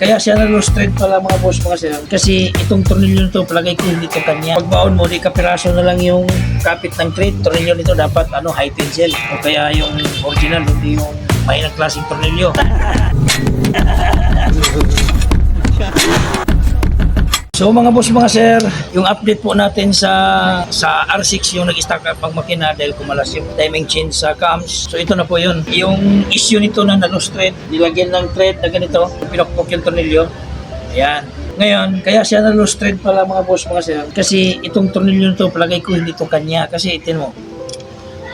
Kaya siya na-lustrate pala mga boss mga sir. Kasi itong tornilyo nito, palagay ko hindi to kanya. Pagbaon mo, di kapiraso na lang yung kapit ng thread. Tornilyo nito dapat ano, high tensile. O kaya yung original, hindi yung may klaseng tornilyo. So mga boss mga sir, yung update po natin sa sa R6 yung nag-stack up ang makina dahil kumalas yung timing change sa cams. So ito na po yun. Yung issue nito na nalose thread, nilagyan ng thread na ganito, pinakpok yung tornilyo. Ayan. Ngayon, kaya siya na loose thread pala mga boss mga sir. Kasi itong tornilyo nito, palagay ko hindi to kanya. Kasi itin mo,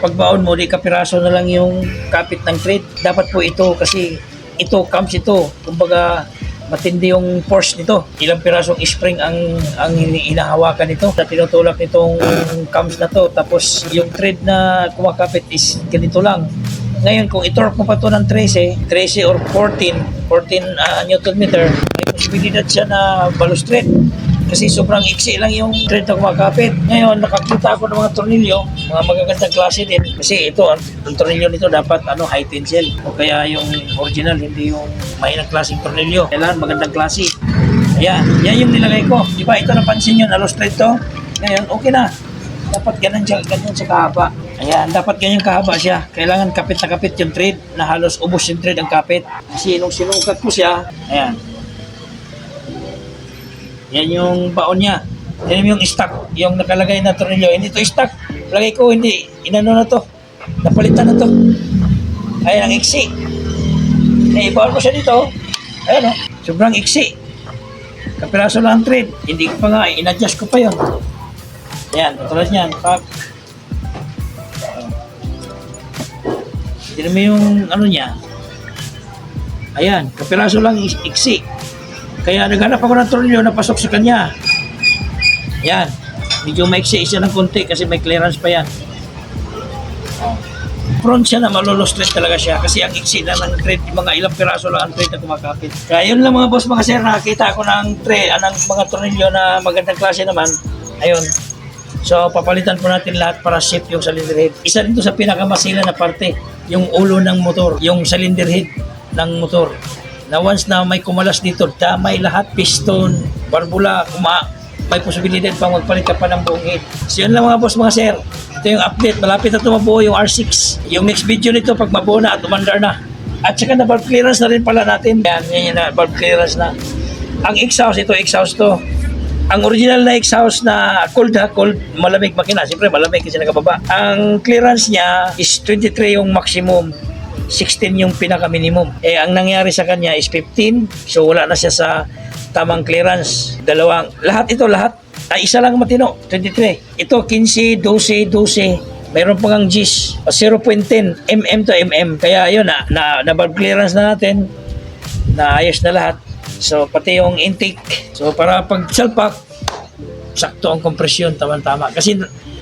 pagbaon mo, di kapiraso na lang yung kapit ng thread. Dapat po ito kasi ito, cams ito. Kumbaga, matindi yung force nito. Ilang pirasong spring ang ang hinahawakan nito na tinutulak nitong cams na to. Tapos yung thread na kumakapit is ganito lang. Ngayon, kung itorque mo pa to ng 13, 13 or 14, 14 ah, Newton meter, may posibilidad siya na balustrate. Kasi sobrang iksi lang yung thread na kumakapit. Ngayon, nakakita ako ng mga tornilyo, mga magagandang klase din. Kasi ito, ang, ang tornilyo nito dapat ano, high tensile. O kaya yung original, hindi yung mahinang klaseng tornilyo. Kailangan magandang klase. Ayan, yan yung nilagay ko. Di ba, ito napansin nyo, na thread to. Ngayon, okay na. Dapat ganun siya, ganyan siya kahaba. Ayan, dapat ganyan kahaba siya. Kailangan kapit na kapit yung thread na halos ubos yung thread ang kapit. Kasi nung sinukat ko siya, ayan, yan yung baon niya. Yan yung stock, yung nakalagay na tornilyo. Hindi to stock. Lagay ko, hindi. Inano na to. Napalitan na to. Ayan ang iksi. Eh, baon ko siya dito. Ayan o. Sobrang iksi. Kapiraso lang ang thread. Hindi ko pa nga, in-adjust ko pa yun. Ayan, tulad niyan. Pag, Tignan mo yung ano niya. Ayan, kapiraso lang iksi. Kaya naghanap ako ng tornilyo na pasok sa kanya. Yan. Medyo maiksi siya ng konti kasi may clearance pa yan. Prone siya na malulustret talaga siya kasi ang iksi na ng thread, mga ilang piraso lang ang thread na kumakapit. Kaya yun lang mga boss, mga sir, nakakita ako ng thread, ah, ng mga tornilyo na magandang klase naman. Ayun. So, papalitan po natin lahat para safe yung cylinder head. Isa rin to sa pinakamasila na parte, yung ulo ng motor, yung cylinder head ng motor. Na once na may kumalas dito, damay lahat, piston, barbula, kuma, may posibilidad pang magpalit ka pa ng buong head. So yun lang mga boss, mga sir. Ito yung update. Malapit na tumabuo yung R6. Yung next video nito, pag mabuo na at umandar na. At saka na valve clearance na rin pala natin. Yan, yan yun na, valve clearance na. Ang exhaust, ito exhaust to. Ang original na exhaust na cold ha, cold, malamig makina. Siyempre malamig kasi nakababa. Ang clearance niya is 23 yung maximum. 16 yung pinaka-minimum. Eh, ang nangyari sa kanya is 15. So, wala na siya sa tamang clearance. Dalawang, lahat ito, lahat. Ay, isa lang matino, 23. Ito, 15, 12, 12. Mayroon pang ang G's, 0.10 mm to mm. Kaya yun, na, na, na valve clearance na natin. Naayos na lahat. So, pati yung intake. So, para pag salpak, sakto ang kompresyon, tama-tama. Kasi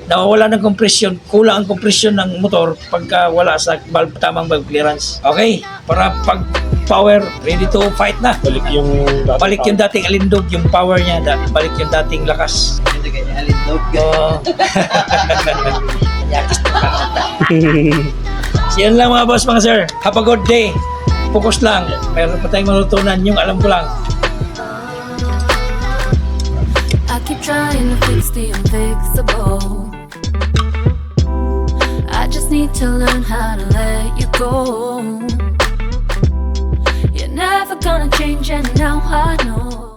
nawawala ng kompresyon, kulang ang kompresyon ng motor pagka wala sa valve, tamang valve clearance. Okay? Para pag power, ready to fight na. Balik yung dati. Balik yung dating alindog, yung power niya, da- balik yung dating lakas. Ito kanya alindog. So, so, yan lang mga boss, mga sir. Have a good day. Focus lang. Mayroon pa tayong malutunan. Yung alam ko lang. Trying to fix the unfixable. I just need to learn how to let you go. You're never gonna change, and now I know